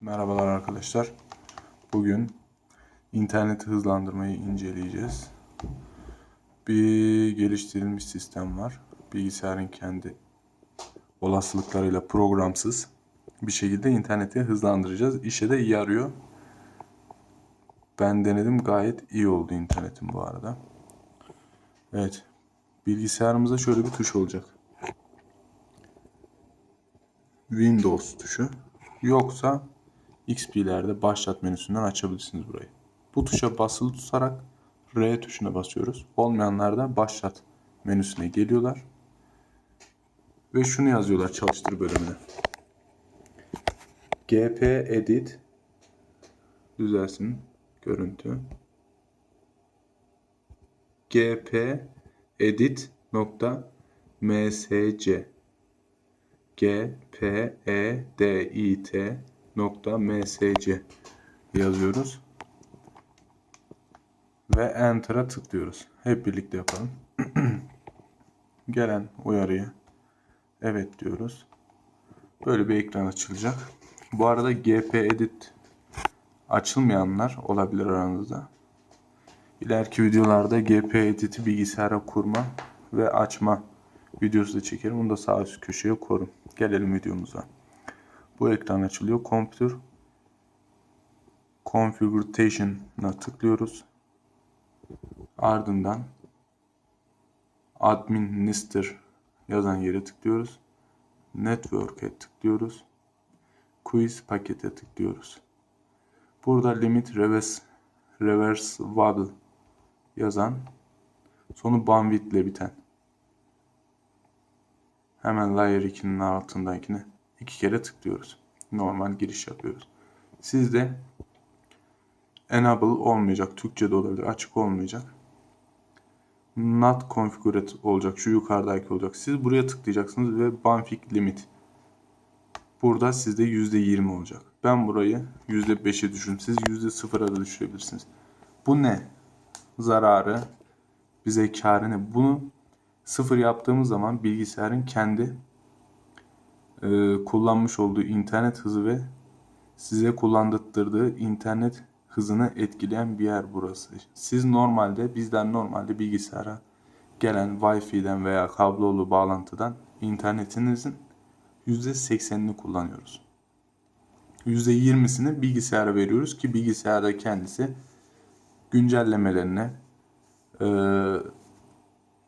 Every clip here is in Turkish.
Merhabalar arkadaşlar. Bugün interneti hızlandırmayı inceleyeceğiz. Bir geliştirilmiş sistem var. Bilgisayarın kendi olasılıklarıyla programsız bir şekilde interneti hızlandıracağız. İşe de yarıyor. Ben denedim gayet iyi oldu internetim bu arada. Evet. Bilgisayarımızda şöyle bir tuş olacak. Windows tuşu. Yoksa XP'lerde başlat menüsünden açabilirsiniz burayı. Bu tuşa basılı tutarak R tuşuna basıyoruz. Olmayanlar da başlat menüsüne geliyorlar. Ve şunu yazıyorlar çalıştır bölümüne. GP edit düzelsin görüntü. GP edit nokta msc G P E nokta msc yazıyoruz. Ve Enter'a tıklıyoruz. Hep birlikte yapalım. Gelen uyarıyı evet diyoruz. Böyle bir ekran açılacak. Bu arada GP Edit açılmayanlar olabilir aranızda. İleriki videolarda GP Edit'i bilgisayara kurma ve açma videosu da çekerim. Bunu da sağ üst köşeye korum. Gelelim videomuza. Bu ekran açılıyor. Computer Configuration'a tıklıyoruz. Ardından Administer yazan yere tıklıyoruz. Network'e tıklıyoruz. Quiz pakete tıklıyoruz. Burada limit reverse, reversible yazan sonu bandwidth ile biten hemen layer 2'nin altındakine iki kere tıklıyoruz. Normal giriş yapıyoruz. Sizde enable olmayacak. Türkçe de olabilir. Açık olmayacak. Not configured olacak. Şu yukarıdaki olacak. Siz buraya tıklayacaksınız ve Banfik limit. Burada sizde %20 olacak. Ben burayı %5'e düşürüm. Siz %0'a da düşürebilirsiniz. Bu ne? Zararı, bize kârı ne? Bunu sıfır yaptığımız zaman bilgisayarın kendi e, kullanmış olduğu internet hızı ve size kullandırdığı internet hızını etkileyen bir yer burası. Siz normalde bizden normalde bilgisayara gelen Wi-Fi'den veya kablolu bağlantıdan internetinizin %80'ini kullanıyoruz. %20'sini bilgisayara veriyoruz ki bilgisayarda kendisi güncellemelerine, e,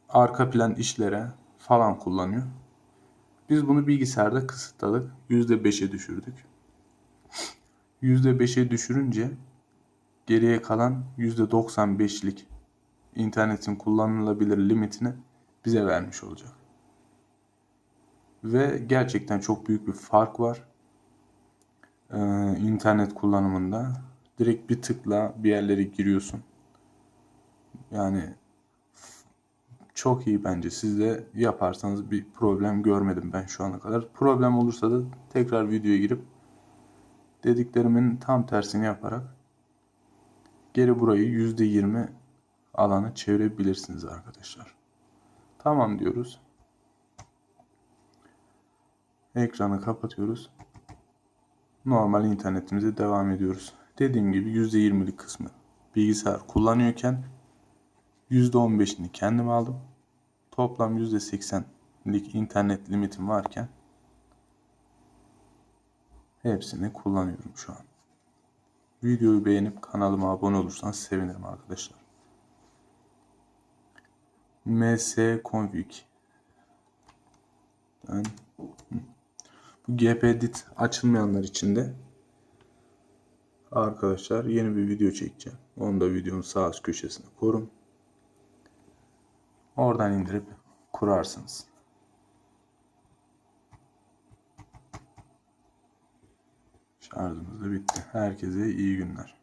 arka plan işlere falan kullanıyor. Biz bunu bilgisayarda kısıtladık. %5'e düşürdük. %5'e düşürünce geriye kalan %95'lik internetin kullanılabilir limitini bize vermiş olacak. Ve gerçekten çok büyük bir fark var. Ee, internet kullanımında. Direkt bir tıkla bir yerlere giriyorsun. Yani çok iyi bence. Siz de yaparsanız bir problem görmedim ben şu ana kadar. Problem olursa da tekrar videoya girip dediklerimin tam tersini yaparak geri burayı %20 alanı çevirebilirsiniz arkadaşlar. Tamam diyoruz. Ekranı kapatıyoruz. Normal internetimize devam ediyoruz. Dediğim gibi %20'lik kısmı bilgisayar kullanıyorken %15'ini kendim aldım. Toplam %80'lik internet limitim varken hepsini kullanıyorum şu an. Videoyu beğenip kanalıma abone olursanız sevinirim arkadaşlar. ms config yani, bu gpedit açılmayanlar için de arkadaşlar yeni bir video çekeceğim. Onu da videonun sağ üst köşesine korum. Oradan indirip kurarsınız. Şarjımız da bitti. Herkese iyi günler.